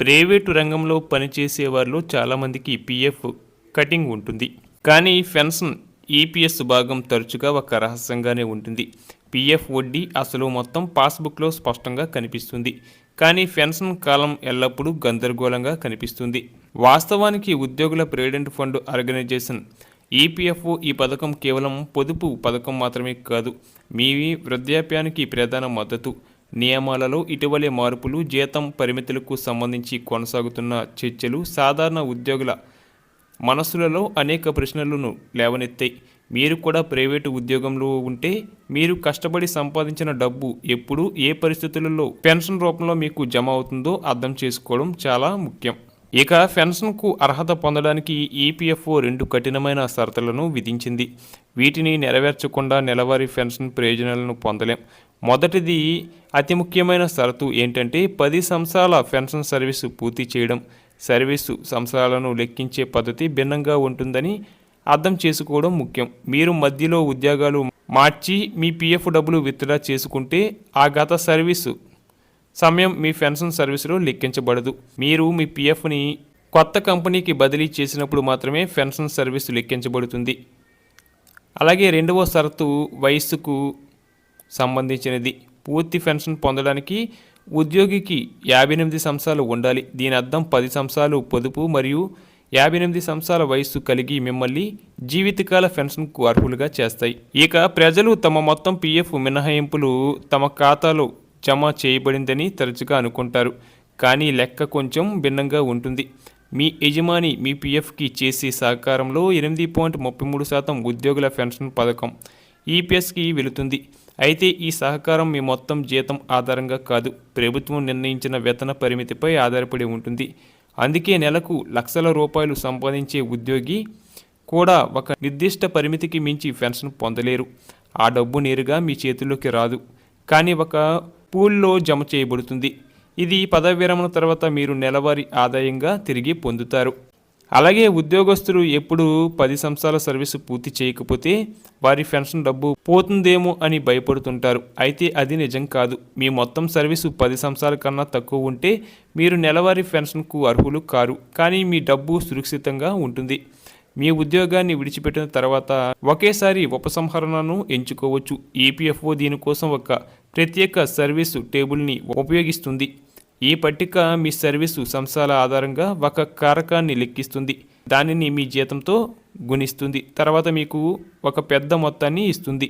Private రంగంలో పనిచేసే వారిలో చాలామందికి పీఎఫ్ కటింగ్ ఉంటుంది. కానీ పెన్షన్ ఈపీఎస్ భాగం తరచుగా ఒక రహస్యంగానే ఉంటుంది. పీఎఫ్ వడ్డీ అసలు మొత్తం పాస్బుక్లో స్పష్టంగా కనిపిస్తుంది. కానీ పెన్షన్ కాలం ఎల్లప్పుడూ గందరగోళంగా కనిపిస్తుంది. వాస్తవానికి ఉద్యోగుల ప్రెసిడెంట్ ఫండ్ ఆర్గనైజేషన్ ఈపీఎఫ్ఓ ఈ పథకం కేవలం పొదుపు పథకం మాత్రమే కాదు మీ వృద్ధాప్యానికి ప్రధాన మద్దతు. నియమాలలో ఇటీవలే మార్పులు జీతం పరిమితులకు సంబంధించి కొనసాగుతున్న చర్చలు సాధారణ ఉద్యోగుల మనసులలో అనేక ప్రశ్నలను లేవనెత్తాయి. మీరు కూడా ప్రైవేటు ఉద్యోగంలో ఉంటే మీరు కష్టపడి సంపాదించిన డబ్బు ఎప్పుడు ఏ పరిస్థితులలో పెన్షన్ రూపంలో మీకు జమ అవుతుందో అర్థం చేసుకోవడం చాలా ముఖ్యం. ఇక పెన్షన్కు అర్హత పొందడానికి ఈపీఎఫ్ఓ రెండు కఠినమైన షరతులను విధించింది. వీటిని నెరవేర్చకుండా నెలవారీ పెన్షన్ ప్రయోజనాలను పొందలేం. మొదటిది అతి ముఖ్యమైన షరతు ఏంటంటే పది సంవత్సరాల పెన్షన్ సర్వీసు పూర్తి చేయడం. సర్వీసు సంవత్సరాలను లెక్కించే పద్ధతి భిన్నంగా ఉంటుందని అర్థం చేసుకోవడం ముఖ్యం. మీరు మధ్యలో ఉద్యోగాలు మార్చి మీ పీఎఫ్ డబ్బులు విత్డ్రా చేసుకుంటే ఆ గత సర్వీసు సమయం మీ పెన్షన్ సర్వీసులో లెక్కించబడదు. మీరు మీ పీఎఫ్ని కొత్త కంపెనీకి బదిలీ చేసినప్పుడు మాత్రమే పెన్షన్ సర్వీసు లెక్కించబడుతుంది. అలాగే రెండవ షరతు వయస్సుకు సంబంధించినది. పూర్తి పెన్షన్ పొందడానికి ఉద్యోగికి యాభై ఎనిమిది సంవత్సరాలు ఉండాలి. దీని అర్థం పది సంవత్సరాలు పొదుపు మరియు యాభై ఎనిమిది సంవత్సరాల వయస్సు కలిగి మిమ్మల్ని జీవితకాల పెన్షన్కు అర్హులుగా చేస్తాయి. ఇక ప్రజలు తమ మొత్తం పీఎఫ్ మినహాయింపులు తమ ఖాతాలో జమ చేయబడిందని తరచుగా అనుకుంటారు. కానీ లెక్క కొంచెం భిన్నంగా ఉంటుంది. మీ యజమాని మీ పీఎఫ్కి చేసే సహకారంలో ఎనిమిది పాయింట్ ముప్పై మూడు శాతం ఉద్యోగుల పెన్షన్ పథకం ఈపీఎస్కి వెళుతుంది. అయితే ఈ సహకారం మీ మొత్తం జీతం ఆధారంగా కాదు ప్రభుత్వం నిర్ణయించిన వేతన పరిమితిపై ఆధారపడి ఉంటుంది. అందుకే నెలకు లక్షల రూపాయలు సంపాదించే ఉద్యోగి కూడా ఒక నిర్దిష్ట పరిమితికి మించి పెన్షన్ పొందలేరు. ఆ డబ్బు నేరుగా మీ చేతుల్లోకి రాదు. కానీ ఒక పూల్లో జమ చేయబడుతుంది. ఇది పదవి విరమణ తర్వాత మీరు నెలవారీ ఆదాయంగా తిరిగి పొందుతారు. అలాగే ఉద్యోగస్తులు ఎప్పుడు పది సంవత్సరాల సర్వీసు పూర్తి చేయకపోతే వారి పెన్షన్ డబ్బు పోతుందేమో అని భయపడుతుంటారు. అయితే అది నిజం కాదు. మీ మొత్తం సర్వీసు పది సంవత్సరాల కన్నా తక్కువ ఉంటే మీరు నెలవారీ పెన్షన్కు అర్హులు కారు. కానీ మీ డబ్బు సురక్షితంగా ఉంటుంది. మీ ఉద్యోగాన్ని విడిచిపెట్టిన తర్వాత ఒకేసారి ఉపసంహరణను ఎంచుకోవచ్చు. ఈపీఎఫ్ఓ దీనికోసం ఒక ప్రత్యేక సర్వీసు టేబుల్ని ఉపయోగిస్తుంది. ఈ పట్టిక మీ సర్వీసు సంస్థల ఆధారంగా ఒక కారకాన్ని లెక్కిస్తుంది. దానిని మీ జీతంతో గుణిస్తుంది. తర్వాత మీకు ఒక పెద్ద మొత్తాన్ని ఇస్తుంది.